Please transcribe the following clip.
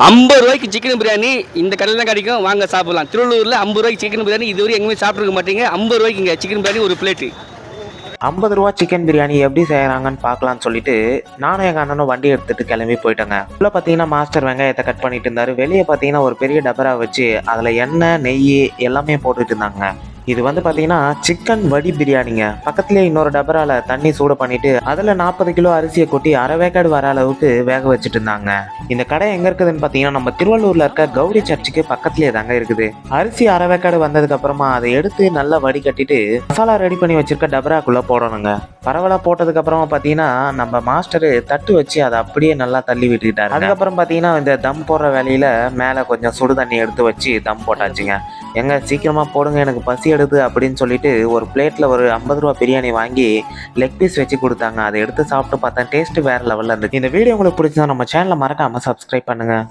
ஐம்பது ரூபாய்க்கு சிக்கன் பிரியாணி இந்த கடையில் தான் கிடைக்கும். வாங்க சாப்பிடலாம். திருவள்ளூரில் ஐம்பது ரூபாய்க்கு சிக்கன் பிரியாணி இதுவரை எங்கேயுமே சாப்பிட்ருக்க மாட்டீங்க. ஐம்பது ரூபாய்க்குங்க சிக்கன் பிரியாணி ஒரு பிளேட்டு ஐம்பது ரூபா சிக்கன் பிரியாணி எப்படி செய்கிறாங்கன்னு பார்க்கலான்னு சொல்லிட்டு நானும் எங்கள் அண்ணனும் வண்டி எடுத்துகிட்டு கிளம்பி போயிட்டேங்க. உள்ள பார்த்தீங்கன்னா மாஸ்டர் வெங்காயத்தை கட் பண்ணிட்டு இருந்தாரு. வெளியே பார்த்தீங்கன்னா ஒரு பெரிய டபரா வச்சு அதில் எண்ணெய் நெய் எல்லாமே போட்டுட்டு இருந்தாங்க. இது வந்து பார்த்தீங்கன்னா சிக்கன் வடி பிரியாணிங்க. பக்கத்துலேயே இன்னொரு டபரால தண்ணி சூடு பண்ணிட்டு அதில் நாற்பது கிலோ அரிசியை கொட்டி அரை வேக்காடு வர அளவுக்கு வேக வச்சுட்டு இருந்தாங்க இந்த கடை எங்கே இருக்குதுன்னு பார்த்தீங்கன்னா நம்ம திருவள்ளூரில் இருக்க கௌரி சர்ச்சுக்கு பக்கத்துலேயே தாங்க இருக்குது. அரிசி அரை வேக்காடு வந்ததுக்கு அப்புறமா அதை எடுத்து நல்லா வடிகட்டிட்டு மசாலா ரெடி பண்ணி வச்சிருக்க டபராக்குள்ளே போடணுங்க. பரவலாக போட்டதுக்கு அப்புறமா பார்த்தீங்கன்னா நம்ம மாஸ்டர் தட்டு வச்சு அதை அப்படியே நல்லா தள்ளி விட்டுக்கிட்டாரு அதுக்கப்புறம் பார்த்தீங்கன்னா இந்த தம் போடுற வேலையில மேலே கொஞ்சம் சுடு தண்ணி எடுத்து வச்சு தம் போட்டாச்சுங்க. எங்க சீக்கிரமாக போடுங்க எனக்கு பசி எடுது அப்படின்னு சொல்லிட்டு ஒரு பிளேட்டில் ஒரு ஐம்பது ரூபா பிரியாணி வாங்கி லெக் பீஸ் வச்சு கொடுத்தாங்க. அதை எடுத்து சாப்பிட்டு பார்த்தா டேஸ்ட் வேறு லெவலில் இருந்துச்சு. இந்த வீடியோ உங்களுக்கு பிடிச்சா நம்ம சேனலை மறக்காமல் சப்ஸ்கிரைப் பண்ணுங்கள்